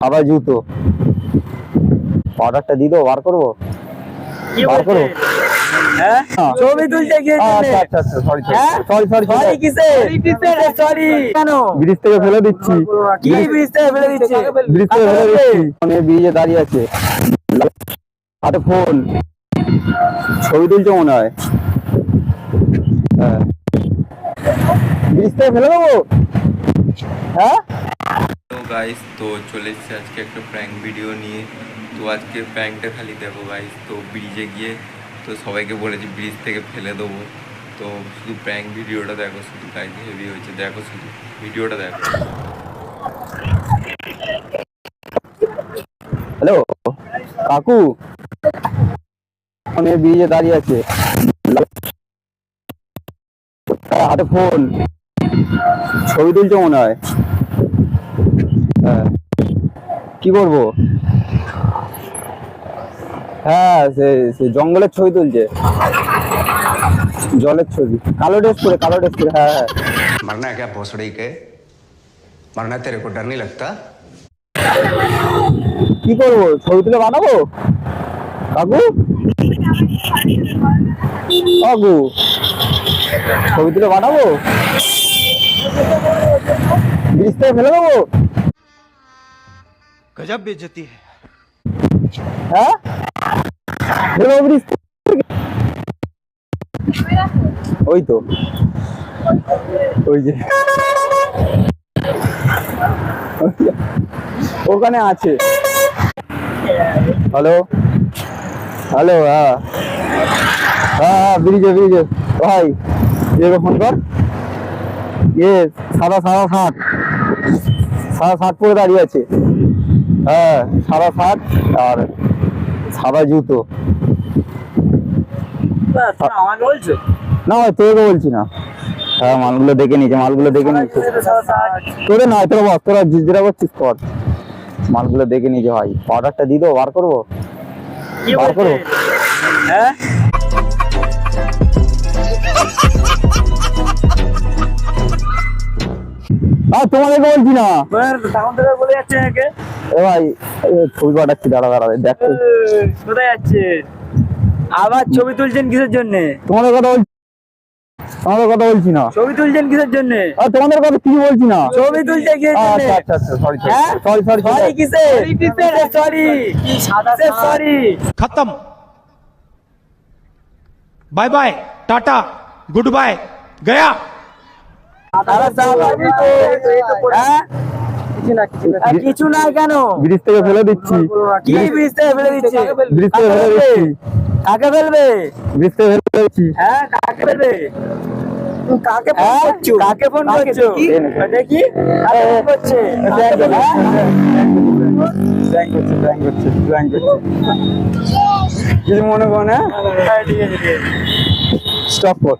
আবার জুতো। অর্ডারটা দিয়ে দেবো বার করব? বার হ্যাঁ? হ্যাঁ। ছবি তুলতে গিয়ে সরি? সরি সরি সরি সরি কিসে সরি কেন? ব্রিজ থেকে ফেলে দিচ্ছি। ব্রিজ থেকে ফেলে দিচ্ছে? ব্রিজ থেকে ফেলে দিচ্ছি। মানে দাঁড়িয়ে আছে। হাতে ফোন। ছবি তুলছে মনে হয়। হ্যাঁ। ব্রিজ থেকে ফেলে দেবো? হ্যাঁ? গাইস তো চলে এসেছি আজকে একটা প্র্যাঙ্ক ভিডিও নিয়ে। তো আজকে প্র্যাঙ্কটা খালি দেখো গাইস তো ব্রিজে গিয়ে তো সবাইকে বলেছি ব্রিজ থেকে ফেলে দেবো। তো শুধু প্র্যাঙ্ক ভিডিওটা দেখো, শুধু গাইস হেভি হয়েছে, দেখো শুধু ভিডিওটা দেখো। হ্যালো কাকু? ব্রিজে দাঁড়িয়ে আছে। হাতে ফোন ছবি তুলছে মনে হয়? হ্যাঁ। কি করব হ্যাঁ সে সে জঙ্গলের ছবি তুলছে। জলের ছবি। কালো ড্রেস পরে কালো ড্রেস পরে হ্যাঁ হ্যাঁ। মারনা কে ভোসড়ি কে? মারনা তেরে কো ডর নি লাগতা? কি করব? ছবি তুলে বানাবো? কাকু? কাকু? ছবি তুলে বানাবো? ব্রিজ ফেলে দেবো? गजब बेइज्जती है হ্যাঁ ফেলে দেবো ব্রিজ ওই তো ওই যে ওখানে আছে হ্যালো হ্যালো হ্যাঁ হ্যাঁ হ্যাঁ ব্রিজে ব্রিজে ভাই ইয়েকে ফোন কর ইয়ে সাদা সাদা শার্ট সাদা শার্ট পরে দাঁড়িয়ে আছে হ্যাঁ সাদা শার্ট আর সাদা জুতো। না ভাই তোকে বলছি না। হ্যাঁ মালগুলো দেখে নিয়েছে মালগুলো দেখে নিয়েছে। তোরে নয় তোরা বস তোরা জিজ্ঞাসা করছিস কর। মালগুলো দেখে নিয়েছে ভাই। অর্ডারটা দিয়ে দেবো বার করব? বার করো। হ্যাঁ? তোমাদেরকে বলছি না। বলে যাচ্ছে ভাই ছবি পাঠাচ্ছি দাঁড়া দেখ কোথায় যাচ্ছে? আবার ছবি তুলছেন কিসের জন্য? তোমাদের কথা বলছি তোমাদের কথা বলছি না। ছবি তুলছেন কিসের জন্য? তোমাদের কথা কি বলছি না? ছবি তুলছে কি সরি সরি সরি কিসে সরি সরি খতম bye bye tata good bye Gaya সাহেব কিছু না। কেন? ব্রিজ থেকে ফেলে দিচ্ছি। কি ব্রিজ থেকে ফেলে দিচ্ছে ব্রিজ থেকে ফেলে দিচ্ছি। কাকে ফেলবে? ব্রিজ থেকে ফেলে দিচ্ছি। হ্যাঁ কাকে ফেলবে? কাকে ফোন করছ? কাকে ফোন করছ? দেখি? কাকে করছে? হ্যাঁ? করছে প্র্যাঙ্ক করছে প্র্যাঙ্ক করছে কিছু মনে করো না? হ্যাঁ, ঠিক আছে ঠিক আছে। স্টপ কর।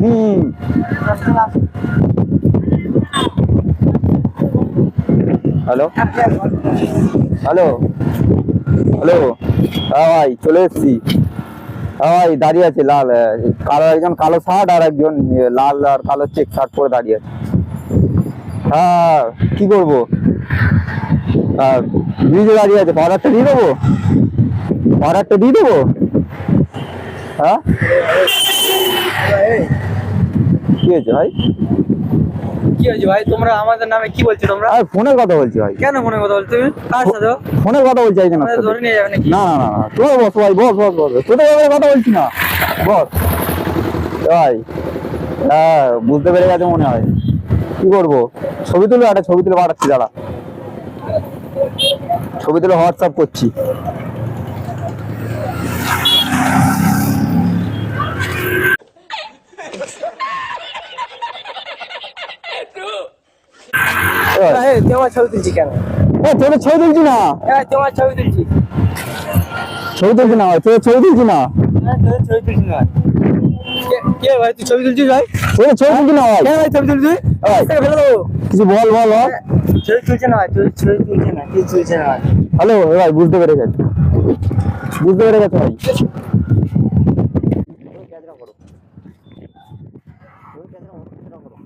হুম। হ্যালো হ্যালো হ্যালো হ্যাঁ ভাই, চলে এসছি। হ্যাঁ ভাই, দাঁড়িয়ে আছে লাল কালো একজন কালো শার্ট আর একজন লাল আর কালো চেক শার্ট পরে দাঁড়িয়ে আছে। হ্যাঁ কি করব? ব্রিজে দাঁড়িয়ে আছে অর্ডারটা দিয়ে দেবো? অর্ডারটা দিয়ে দেবো? হ্যাঁ? কি হয়েছে ভাই? কি হয়েছে ভাই? তোমরা আমাদের নামে কি বলছো তোমরা? আর ফোনের কথা বলছি ভাই। কেন কথা বলছো তুমি? কার সাথে? ফোনের কথা বলছি ধরে নিয়ে যাবে নাকি? না না না না। বস ভাই বস বস বস। তোদের ব্যাপারে কথা বলছি না। বস। ভাই হ্যাঁ বুঝতে পেরে গেছে মনে হয়। কি করব? ছবি তুলে একটা ছবি তুলে পাঠাচ্ছি দাঁড়া। ছবি তুলে হোয়াটসঅ্যাপ করছি। তোমার ছবি তুলছি কেন? ও তোদের ছবি তুলছি না? তোমার ছবি তুলছি। ছবি তুলছি না তোদের ছবি তুলছি না? হ্যাঁ, তোর ছবি তুলছি না। কে- কে ভাই তুই ছবি তুলছিস ভাই? তোদের ছবি তুলছি না ভাই। ভাই ছবি ফেলে দেবো। কিছু বল বল বল। ছবি তুলছে না তুই ছবি তুলছে না তুই তুলছে না হ্যালো ভাই বুঝতে পেরে গেছে। বুঝতে পেরে গেছে ভাই আরে তুই কেন আমাদের ছবি তুলবি ও, তোর ছবি তুলছি না ভাই তুই আমার ছবি কেন তুলবি ভাই